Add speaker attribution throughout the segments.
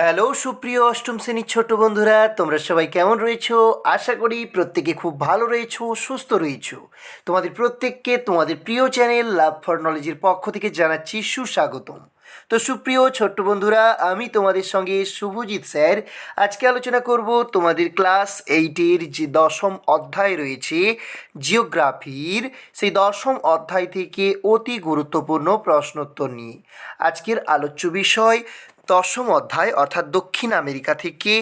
Speaker 1: Hello, সুপ্রিয় অষ্টম শ্রেণির ছোট বন্ধুরা, তোমরা সবাই কেমন রয়েছো? আশা করি প্রত্যেকে খুব ভালো রয়েছো, সুস্থ রয়েছো। তোমাদের প্রত্যেককে তোমাদের প্রিয় চ্যানেল লাভ ফর নলেজের পক্ষ থেকে জানাচ্ছি সুস্বাগতম। তো সুপ্রিয় ছোট্ট বন্ধুরা, আমি তোমাদের সঙ্গে শুভজিৎ স্যার। আজকে আলোচনা করব তোমাদের ক্লাস এইটের যে দশম অধ্যায় রয়েছে, জিওগ্রাফির। সেই দশম অধ্যায় থেকে অতি গুরুত্বপূর্ণ প্রশ্নোত্তর নিয়ে। আজকের আলোচ্য বিষয় দশম অধ্যায়, অর্থাৎ দক্ষিণ আমেরিকা থেকে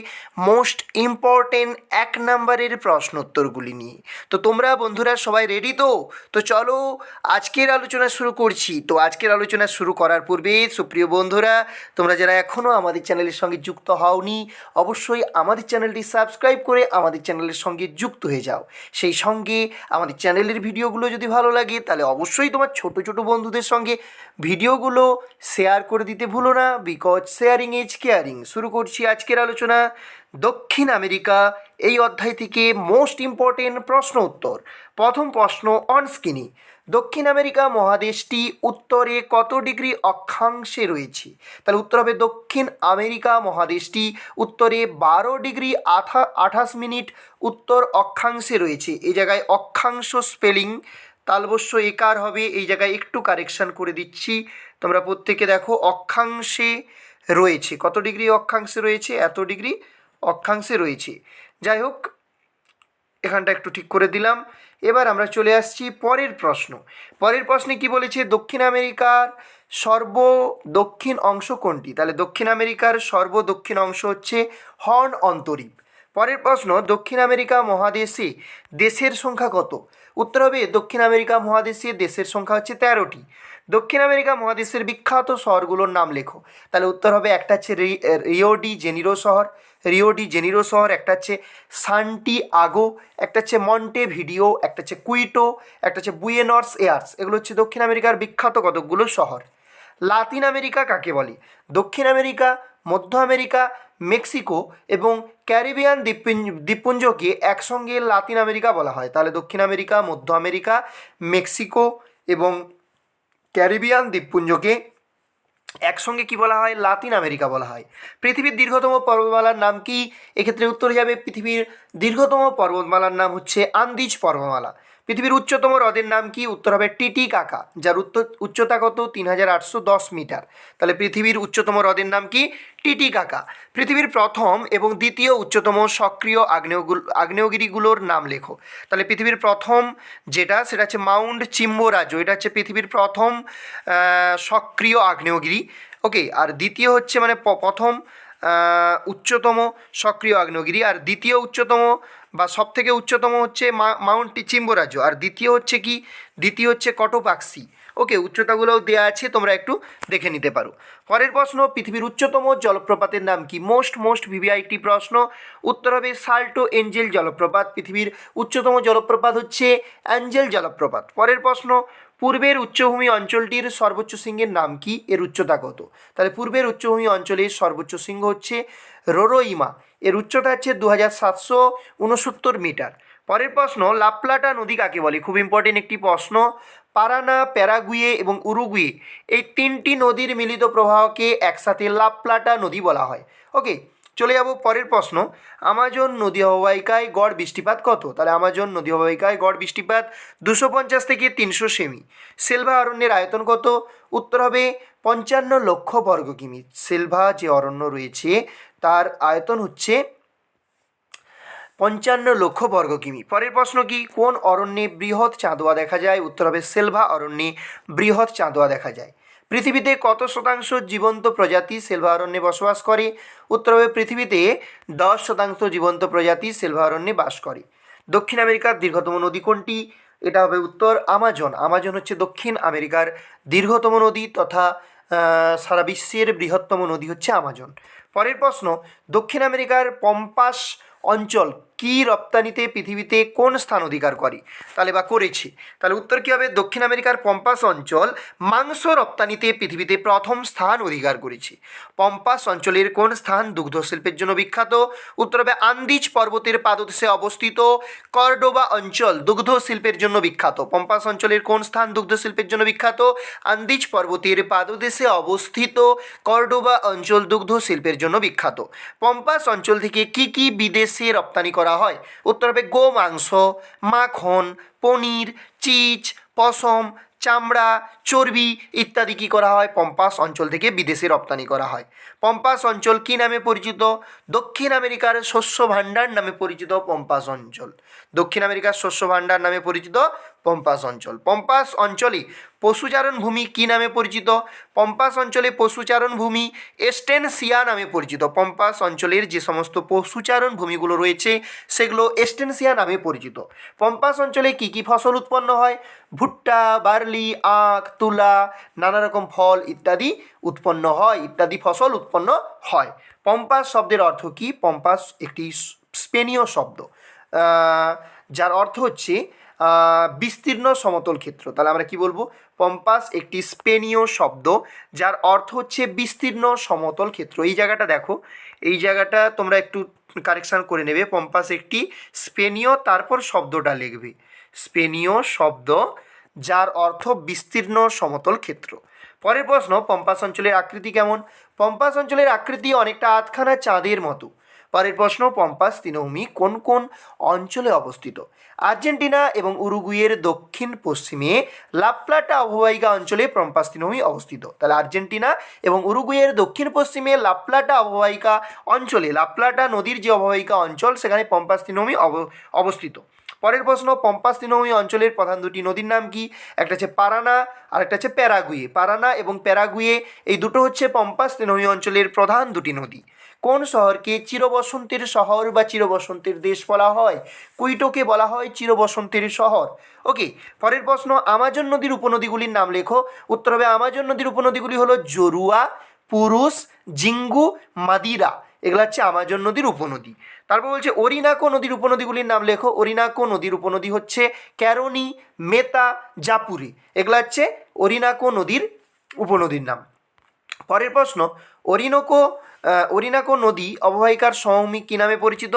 Speaker 1: মোস্ট ইম্পর্টেন্ট এক নম্বরের প্রশ্নোত্তরগুলি নিয়ে। তো তোমরা বন্ধুরা সবাই রেডি তো? তো চলো আজকের আলোচনা শুরু করছি। তো আজকের আলোচনা শুরু করার পূর্বে সুপ্রিয় বন্ধুরা, তোমরা যারা এখনও আমাদের চ্যানেলের সঙ্গে যুক্ত হওনি, অবশ্যই আমাদের চ্যানেলটি সাবস্ক্রাইব করে আমাদের চ্যানেলের সঙ্গে যুক্ত হয়ে যাও। সেই সঙ্গে আমাদের চ্যানেলের ভিডিওগুলো যদি ভালো লাগে, তাহলে অবশ্যই তোমার ছোট ছোট বন্ধুদের সঙ্গে ভিডিওগুলো শেয়ার করে দিতে ভুলো না বিকজ শেয়ারিং ইজ কেয়ারিং। শুরু করছি আজকের আলোচনা। দক্ষিণ আমেরিকা, এই অধ্যায় থেকে মোস্ট ইম্পর্টেন্ট প্রশ্ন উত্তর। প্রথম প্রশ্ন অন স্কিনি দক্ষিণ আমেরিকা মহাদেশটি উত্তরে কত ডিগ্রি অক্ষাংশে রয়েছে? তাহলে উত্তর হবে দক্ষিণ আমেরিকা মহাদেশটি উত্তরে বারো ডিগ্রি আঠা, আঠাশ মিনিট উত্তর অক্ষাংশে রয়েছে। এই জায়গায় অক্ষাংশ স্পেলিং তালবস্য একার হবে। এই জায়গায় একটু কারেকশান করে দিচ্ছি। তোমরা প্রত্যেকে দেখো, অক্ষাংশে রয়েছে। কত ডিগ্রি অক্ষাংশে রয়েছে? এত ডিগ্রি অক্ষাংশে রয়েছে। যাই হোক, এখানটা একটু ঠিক করে দিলাম। এবার আমরা চলে আসছি পরের প্রশ্ন। পরের প্রশ্নে কি বলেছে? দক্ষিণ আমেরিকার সর্ব দক্ষিণ অংশ কোনটি? তাহলে দক্ষিণ আমেরিকার সর্ব দক্ষিণ অংশ হচ্ছে হর্ন অন্তরীপ। পরের প্রশ্ন, দক্ষিণ আমেরিকা মহাদেশে দেশের সংখ্যা কত? উত্তর হবে, দক্ষিণ আমেরিকা মহাদেশে দেশের সংখ্যা হচ্ছে তেরোটি। দক্ষিণ আমেরিকা মহাদেশের বিখ্যাত শহরগুলোর নাম লেখো। তাহলে উত্তর হবে একটা হচ্ছে রিও ডি জেনিরো শহর। রিও ডি জেনিরো শহর, একটা হচ্ছে সান্টি আগো একটা হচ্ছে মন্টে ভিডিও একটা হচ্ছে কুইটো, একটা হচ্ছে বুয়েনর্স এয়ার্স। এগুলো হচ্ছে দক্ষিণ আমেরিকার বিখ্যাত কতকগুলো শহর। লাতিন আমেরিকা কাকে বলে? দক্ষিণ আমেরিকা, মধ্য আমেরিকা, মেক্সিকো এবং ক্যারিবিয়ান দ্বীপপুঞ্জ, দ্বীপপুঞ্জকে একসঙ্গে লাতিন আমেরিকা বলা হয়। তাহলে দক্ষিণ আমেরিকা, মধ্য আমেরিকা, মেক্সিকো এবং ক্যারিবিয়ান দ্বীপপুঞ্জকে একসঙ্গে কি বলা হয়? লাতিন আমেরিকা বলা হয়। পৃথিবীর দীর্ঘতম পর্বতমালার নাম কি? এক্ষেত্রে উত্তর যাবে পৃথিবীর দীর্ঘতম পর্বতমালার নাম হচ্ছে আন্দিজ পর্বতমালা। পৃথিবীর উচ্চতম হ্রদের নাম কি? উত্তর হবে টিটি কাকা, যার উত্তর, উচ্চতা কত? তিন হাজার আটশো দশ মিটার। তাহলে পৃথিবীর উচ্চতম হ্রদের নাম কি? টিটি কাকা। পৃথিবীর প্রথম এবং দ্বিতীয় উচ্চতম সক্রিয় আগ্নেয়গুল, আগ্নেয়গিরিগুলোর নাম লেখো। তাহলে পৃথিবীর প্রথম যেটা, সেটা হচ্ছে মাউন্ট চিম্বোরাজো। এটা হচ্ছে পৃথিবীর প্রথম সক্রিয় আগ্নেয়গিরি। ওকে, আর দ্বিতীয় হচ্ছে মানে প্রথম উচ্চতম সক্রিয় আগ্নেয়গিরি। আর দ্বিতীয় উচ্চতম বা সব থেকে উচ্চতম হচ্ছে মাউন্ট চিম্বরাজ্য আর দ্বিতীয় হচ্ছে কি? দ্বিতীয় হচ্ছে কটোপাক্সি। ওকে, উচ্চতাগুলোও দেওয়া আছে, তোমরা একটু দেখে নিতে পারো। পরের প্রশ্ন, পৃথিবীর উচ্চতম জলপ্রপাতের নাম কি? মোস্ট মোস্ট ভিভিআইটি প্রশ্ন। উত্তর হবে সাল্টো এঞ্জেল জলপ্রপাত। পৃথিবীর উচ্চতম জলপ্রপাত হচ্ছে অ্যাঞ্জেল জলপ্রপাত। পরের প্রশ্ন পূর্বের উচ্চভূমি অঞ্চলটির সর্বোচ্চ সিংহের নাম কি? এর উচ্চতা কত? তাহলে পূর্বের উচ্চভূমি অঞ্চলের সর্বোচ্চ সিংহ হচ্ছে রোরোইমা। এর উচ্চতা হচ্ছে দু হাজার সাতশো উনসত্তর মিটার। পরের প্রশ্ন, লাপ্লাটা নদী কাকে বলে? খুব ইম্পর্টেন্ট একটি প্রশ্ন। পারানা, প্যারাগুয়ে এবং উরুগুয়ে এই তিনটি নদীর মিলিত প্রবাহকে একসাথে লাপ্লাটা নদী বলা হয়। ওকে চলে যাব পরের প্রশ্ন। আমাজন নদী অববাহিকায় গড় বৃষ্টিপাত কত? তাহলে আমাজন নদী অববাহিকায় গড় বৃষ্টিপাত দুশো পঞ্চাশ থেকে তিনশো সেমি। সেলভা অরণ্যের আয়তন কত? উত্তর হবে পঞ্চান্ন লক্ষ বর্গ কিমি। সেলভা যে অরণ্য রয়েছে, তার আয়তন হচ্ছে পঞ্চান্ন লক্ষ বর্গ কিমি। পরের প্রশ্ন কি? কোন অরণ্যে বৃহৎ চাঁদোয়া দেখা যায়? উত্তর হবে সেলভা অরণ্যে বৃহৎ চাঁদোয়া দেখা যায়। পৃথিবীতে কত শতাংশ জীবন্ত প্রজাতি সেলভা অরণ্যে বসবাস করে? উত্তর হবে পৃথিবীতে দশ শতাংশ জীবন্ত প্রজাতি সেলভা অরণ্যে বাস করে। দক্ষিণ আমেরিকার দীর্ঘতম নদী কোনটি? এটা হবে উত্তর আমাজন। আমাজন হচ্ছে দক্ষিণ আমেরিকার দীর্ঘতম নদী তথা সারা বিশ্বের বৃহত্তম নদী হচ্ছে আমাজন। পরের প্রশ্ন, দক্ষিণ আমেরিকার পম্পাস অঞ্চল কি রপ্তানিতে পৃথিবীতে কোন স্থান অধিকার করে? তাহলে বা করেছে। তাহলে উত্তর কী হবে? দক্ষিণ আমেরিকার পম্পাস অঞ্চল মাংস রপ্তানিতে পৃথিবীতে প্রথম স্থান অধিকার করেছে। পম্পাস অঞ্চলের কোন স্থান দুগ্ধ শিল্পের জন্য বিখ্যাত? উত্তর হবে আন্দিজ পর্বতের পাদদেশে অবস্থিত কর্ডোবা অঞ্চল দুগ্ধ শিল্পের জন্য বিখ্যাত। পম্পাস অঞ্চলের কোন স্থান দুগ্ধ শিল্পের জন্য বিখ্যাত? আন্দিজ পর্বতের পাদদেশে অবস্থিত কর্ডোবা অঞ্চল দুগ্ধ শিল্পের জন্য বিখ্যাত। পম্পাস অঞ্চল থেকে কি কি বিদেশে রপ্তানি করা হয়। উত্তর হবে গো মাংস মাখন পনির চিজ পশম চামড়া, চর্বি ইত্যাদি কী করা হয়? পম্পাস অঞ্চল থেকে বিদেশে রপ্তানি করা হয়। পম্পাস অঞ্চল কী নামে পরিচিত? দক্ষিণ আমেরিকার শস্য ভাণ্ডার নামে পরিচিত পম্পাস অঞ্চল। দক্ষিণ আমেরিকার শস্য ভাণ্ডার নামে পরিচিত পম্পাস অঞ্চল। পম্পাস অঞ্চলে পশুচারণ ভূমি কী নামে পরিচিত? পম্পাস অঞ্চলে পশুচারণ ভূমি এস্টেনসিয়া নামে পরিচিত। পম্পাস অঞ্চলের যে সমস্ত পশুচারণ ভূমিগুলো রয়েছে, সেগুলো এস্টেনসিয়া নামে পরিচিত। পম্পাস অঞ্চলে কী কী ফসল উৎপন্ন হয়? ভুট্টা, বার্লি আখ, তুলা নানা রকম ফল ইত্যাদি উৎপন্ন হয়, ইত্যাদি ফসল উৎপন্ন হয়। পম্পাস শব্দের অর্থ কী? পম্পাস একটি স্পেনীয় শব্দ। যার অর্থ হচ্ছে বিস্তীর্ণ সমতল ক্ষেত্র। তাহলে আমরা কি বলব? পম্পাস একটি স্পেনীয় শব্দ, যার অর্থ হচ্ছে বিস্তীর্ণ সমতল ক্ষেত্র। এই জায়গাটা দেখো। এই জায়গাটা তোমরা একটু কারেকশান করে নেবে। পম্পাস একটি স্পেনীয়, তারপর শব্দটা লিখবে। স্পেনীয় শব্দ যার অর্থ বিস্তীর্ণ সমতল ক্ষেত্র। পরের প্রশ্ন, পম্পাস অঞ্চলের আকৃতি কেমন? পম্পাস অঞ্চলের আকৃতি অনেকটা আধখানা চাঁদের মতো। পরের প্রশ্ন, পম্পাস তৃণভূমি কোন কোন অঞ্চলে অবস্থিত? আর্জেন্টিনা এবং উরুগুয়ের দক্ষিণ পশ্চিমে লাপ্লাটা অববাহিকা অঞ্চলে পম্পাস তৃণভূমি অবস্থিত। তাহলে আর্জেন্টিনা এবং উরুগুয়ের দক্ষিণ পশ্চিমে লাপ্লাটা অববাহিকা অঞ্চলে, লাপ্লাটা নদীর যে অববাহিকা অঞ্চল, সেখানে পম্পাস তৃণভূমি অব- অবস্থিত। পরের প্রশ্ন পম্পাস তৃণভূমি অঞ্চলের প্রধান দুটি নদীর নাম কি? একটা হচ্ছে পারানা আর একটা হচ্ছে প্যারাগুয়ে। পারানা এবং প্যারাগুয়ে, এই দুটো হচ্ছে পম্পাস তৃণভূমি অঞ্চলের প্রধান দুটি নদী। কোন শহরকে চিরবসন্তের শহর বা চিরবসন্তের দেশ বলা হয়? কুইটোকে বলা হয় চিরবসন্তের শহর। ওকে, পরের প্রশ্ন, আমাজন নদীর উপনদীগুলির নাম লেখো। উত্তর হবে, আমাজন নদীর উপনদীগুলি হলো জরুয়া, পুরুষ, জিঙ্গু, মাদিরা। এগুলো হচ্ছে আমাজন নদীর উপনদী। তারপর বলছে অরিনাকো নদীর উপনদীগুলির নাম লেখো। অরিনাকো নদীর উপনদী হচ্ছে ক্যারোনি, মেতা, জাপুরি। এগুলো হচ্ছে অরিনাকো নদীর উপনদীর নাম। পরের প্রশ্ন, অরিনোকো অরিনাকো নদী অববাহিকার সৌমিক কী নামে পরিচিত?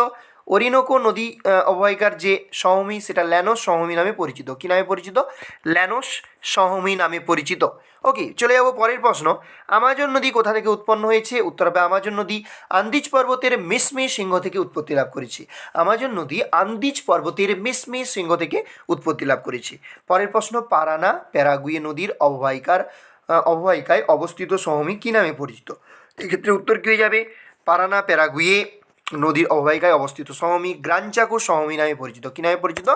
Speaker 1: অরিনোকো নদী অববাহিকার যে সমভূমি সেটা ল্যানোস সহমি নামে পরিচিত। কী নামে পরিচিত? ল্যানোস সমভূমি নামে পরিচিত। ওকে চলে যাব পরের প্রশ্ন। আমাজন নদী কোথা থেকে উৎপন্ন হয়েছে? উত্তর হবে আমাজন নদী আন্দিজ পর্বতের মিসমে সিংহ থেকে উৎপত্তি লাভ করেছে। আমাজন নদী আন্দিজ পর্বতের মিসমে সিংহ থেকে উৎপত্তি লাভ করেছে। পরের প্রশ্ন, পারানা প্যারাগুয়ে নদীর অববাহিকার অববাহিকায় অবস্থিত সহমি কী নামে পরিচিত? এক্ষেত্রে উত্তর কী হয়ে যাবে? পারানা প্যারাগুয়ে নদীর অববাহিকায় অবস্থিত। সমমি গ্রাঞ্চাকো সমমি নামে পরিচিত। কী নামে পরিচিত?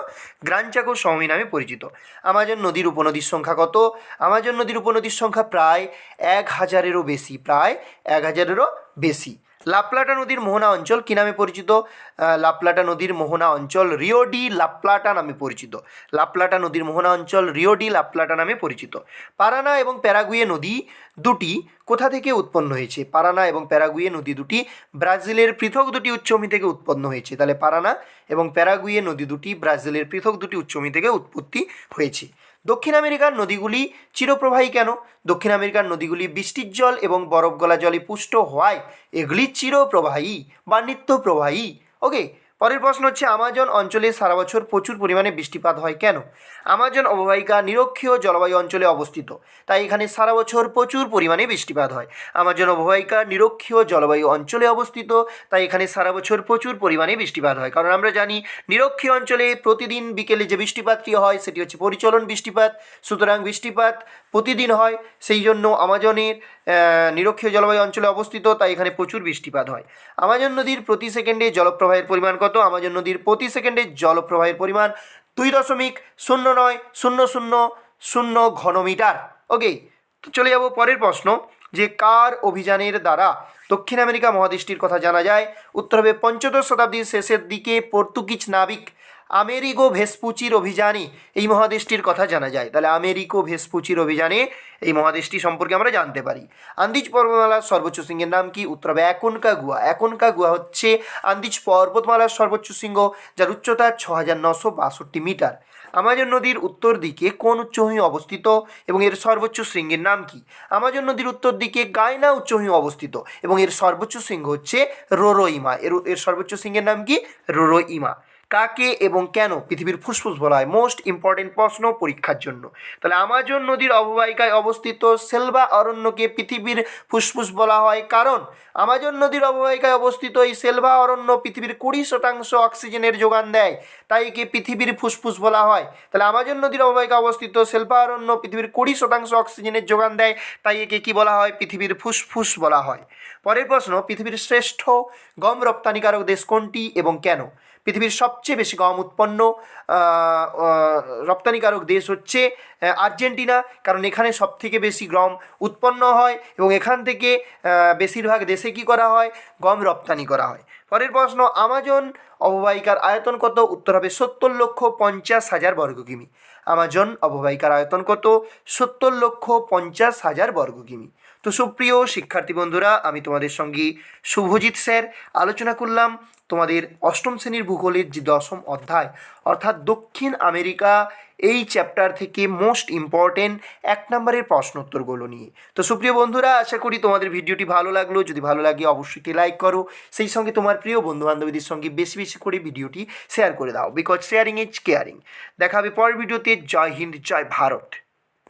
Speaker 1: গ্রাঞ্চাকো সমমি নামে পরিচিত। আমাজন নদীর উপনদীর সংখ্যা কত? আমাজন নদীর উপনদীর সংখ্যা প্রায় এক হাজারেরও বেশি, প্রায় এক হাজারেরও বেশি। লাপ্লাটা নদীর মোহনা অঞ্চল কী নামে পরিচিত? লাপ্লাটা নদীর মোহনা অঞ্চল রিওডি লাপলাটা নামে পরিচিত। লাপ্লাটা নদীর মোহনা অঞ্চল রিওডি লাপলাটা নামে পরিচিত। পারানা এবং প্যারাগুয়ে নদী দুটি কোথা থেকে উৎপন্ন হয়েছে? পারানা এবং প্যারাগুয়ে নদী দুটি ব্রাজিলের পৃথক দুটি উচ্চভূমি থেকে উৎপন্ন হয়েছে। তাহলে পারানা এবং প্যারাগুয়ে নদী দুটি ব্রাজিলের পৃথক দুটি উচ্চভূমি থেকে উৎপত্তি হয়েছে। দক্ষিণ আমেরিকার নদীগুলি চিরপ্রবাহী কেন? দক্ষিণ আমেরিকার নদীগুলি বৃষ্টির জল এবং বরফ গলা জলে পুষ্ট হওয়ায় এগুলি চিরপ্রবাহী বা নিত্যপ্রবাহী। ওকে পরের প্রশ্ন হচ্ছে, আমাজন অঞ্চলে সারা বছর প্রচুর পরিমাণে বৃষ্টিপাত হয় কেন? আমাজন অববাহিকা নিরক্ষীয় জলবায়ু অঞ্চলে অবস্থিত, তাই এখানে সারা বছর প্রচুর পরিমাণে বৃষ্টিপাত হয়। আমাজন অববাহিকা নিরক্ষীয় জলবায়ু অঞ্চলে অবস্থিত, তাই এখানে সারা বছর প্রচুর পরিমাণে বৃষ্টিপাত হয়। কারণ আমরা জানি, নিরক্ষীয় অঞ্চলে প্রতিদিন বিকেলে যে বৃষ্টিপাতটি হয়, সেটি হচ্ছে পরিচলন বৃষ্টিপাত। সুতরাং বৃষ্টিপাত প্রতিদিন হয়, সেই জন্য আমাজনের নিরক্ষীয় জলবায়ু অঞ্চলে অবস্থিত, তাই এখানে প্রচুর বৃষ্টিপাত হয়। আমাজন নদীর প্রতি সেকেন্ডে জলপ্রবাহের পরিমাণ কত? আমাজন নদীর প্রতি সেকেন্ডে জলপ্রবাহের পরিমাণ দুই দশমিক শূন্য নয়, শূন্য শূন্য শূন্য ঘনমিটার। ওকে, তো চলে যাব পরের প্রশ্ন, যে কার অভিযানের দ্বারা দক্ষিণ আমেরিকা মহাদেশটির কথা জানা যায়, উত্তর হবে পঞ্চদশ শতাব্দীর শেষের দিকে পর্তুগিজ নাবিক আমেরিগো ভেসপুচির অভিযানে এই মহাদেশটির কথা জানা যায়। তাহলে আমেরিকো ভেসপুচির অভিযানে এই মহাদেশটি সম্পর্কে আমরা জানতে পারি। আন্দিজ পর্বতমালার সর্বোচ্চ শৃঙ্গের নাম কি? উত্তর হবে একনকা গুহা। একনকা গুহা হচ্ছে আন্দিজ পর্বতমালার সর্বোচ্চ শৃঙ্গ, যার উচ্চতা ছ হাজার নশো বাষট্টি মিটার। আমাজন নদীর উত্তর দিকে কোন উচ্চভূমি অবস্থিত এবং এর সর্বোচ্চ শৃঙ্গের নাম কি? আমাজন নদীর উত্তর দিকে গায়না উচ্চভূমি অবস্থিত এবং এর সর্বোচ্চ শৃঙ্গ হচ্ছে রোরোইমা। এর এর সর্বোচ্চ শৃঙ্গের নাম কি? রোরোইমা। কাকে এবং কেন পৃথিবীর ফুসফুস বলা হয়? মোস্ট ইম্পর্টেন্ট প্রশ্ন পরীক্ষার জন্য। তাহলে আমাজন নদীর অববাহিকায় অবস্থিত সেলভা অরণ্যকে পৃথিবীর ফুসফুস বলা হয়। কারণ আমাজন নদীর অববাহিকায় অবস্থিত এই সেলভা অরণ্য পৃথিবীর কুড়ি শতাংশ অক্সিজেনের যোগান দেয়। তাই একে পৃথিবীর ফুসফুস বলা হয়। তাহলে আমাজন নদীর অববাহিকায় অবস্থিত সেলভা অরণ্য পৃথিবীর কুড়ি শতাংশ অক্সিজেনের যোগান দেয়। তাই একে কি বলা হয়? পৃথিবীর ফুসফুস বলা হয়। পরের প্রশ্ন, পৃথিবীর শ্রেষ্ঠ গম রপ্তানিকারক দেশ কোনটি এবং কেন? পৃথিবীর সবচেয়ে বেশি গম উৎপন্ন রপ্তানিকারক দেশ হচ্ছে আর্জেন্টিনা। কারণ এখানে সবথেকে বেশি গম উৎপন্ন হয় এবং এখান থেকে বেশিরভাগ দেশে কি করা হয়? গম রপ্তানি করা হয়। পরের প্রশ্ন, আমাজন অববাহিকার আয়তন কত? উত্তর হবে সত্তর লক্ষ পঞ্চাশ হাজার বর্গ কিমি। আমাজন অববাহিকার আয়তন কত? সত্তর লক্ষ পঞ্চাশ হাজার বর্গ কিমি। তো সুপ্রিয় শিক্ষার্থী বন্ধুরা, আমি তোমাদের সঙ্গে শুভজিৎ স্যার। আলোচনা করলাম তোমাদের অষ্টম শ্রেণির ভূগোলের যে দশম অধ্যায়, অর্থাৎ দক্ষিণ আমেরিকা, এই চ্যাপ্টার থেকে মোস্ট ইম্পর্টেন্ট এক নম্বরের প্রশ্নোত্তরগুলো নিয়ে। তো সুপ্রিয় বন্ধুরা, আশা করি তোমাদের ভিডিওটি ভালো লাগল। যদি ভালো লাগে অবশ্যই একটি লাইক করো। সেই সঙ্গে তোমার প্রিয় বন্ধু বান্ধবীদের সঙ্গে বেশি বেশি করে ভিডিওটি শেয়ার করে দাও। বিকজ শেয়ারিং ইজ কেয়ারিং দেখা হবে পরের ভিডিওতে। জয় হিন্দ, জয় ভারত।